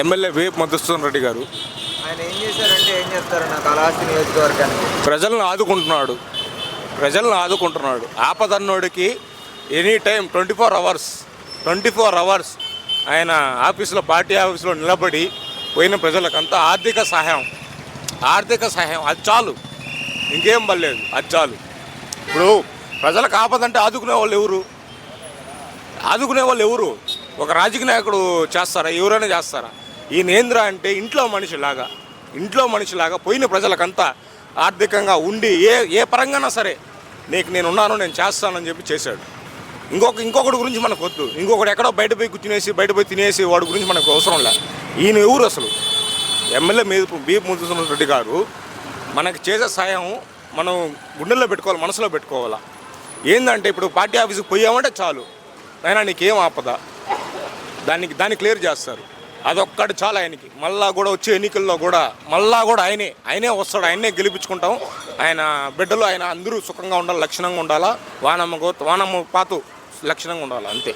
MLA వి మధుసూదన్ రెడ్డి గారు. ఆయన ఏం చేశారంటే ఏం చెప్తారు? నా కళాస్తి నియోజకవర్గానికి. ప్రజలను ఆదుకుంటున్నాడు. ప్రజలను ఆదుకుంటున్నాడు. ఆపదన్నోడికి any time twenty four hours twenty four hours ఆయన ఆఫీసులో పార్టీ ఆఫీసులో నిలబడి పోయిన ప్రజలకంతా ఆర్థిక సహాయం. ఆర్థిక సహాయం. అది చాలు. ఇంకేం పర్లేదు. అది చాలు. ఇప్పుడు ప్రజలకు ఆపదంటే ఆదుకునే వాళ్ళు ఎవరు? ఆదుకునే వాళ్ళు ఎవరు? ఒక రాజకీయ నాయకుడు చేస్తారా? ఎవరైనా చేస్తారా? ఈ నేంద్ర అంటే ఇంట్లో మనిషిలాగా ఇంట్లో మనిషిలాగా పోయిన ప్రజలకంతా ఆర్థికంగా ఉండి ఏ ఏ పరంగానా సరే నీకు నేను ఉన్నాను నేను చేస్తానని చెప్పి చేశాడు. ఇంకొక ఇంకొకటి గురించి మనకు వద్దు ఇంకొకటి ఎక్కడో బయట పోయి కూర్చునేసి బయట పోయి తినేసి వాడి గురించి మనకు అవసరం లే. ఈయన ఎవరు అసలు? ఎమ్మెల్యే మీద బి. ముద్దుసూదన్ రెడ్డి గారు మనకు చేసే సాయం మనం గుండెల్లో పెట్టుకోవాలి మనసులో పెట్టుకోవాలా? ఏందంటే ఇప్పుడు పార్టీ ఆఫీస్కి పోయామంటే చాలు. అయినా నీకేం ఆపద? దానికి దాన్ని క్లియర్ చేస్తారు. అదొక్కటి చాలా ఆయనకి. మళ్ళా కూడా వచ్చే ఎన్నికల్లో కూడా మళ్ళా కూడా ఆయనే ఆయనే వస్తాడు ఆయనే గెలిపించుకుంటాం. ఆయన బిడ్డలు ఆయన అందరూ సుఖంగా ఉండాలి లక్షణంగా ఉండాలా? వానమ్మ గో వానమ్మ పాతు లక్షణంగా ఉండాలి అంతే.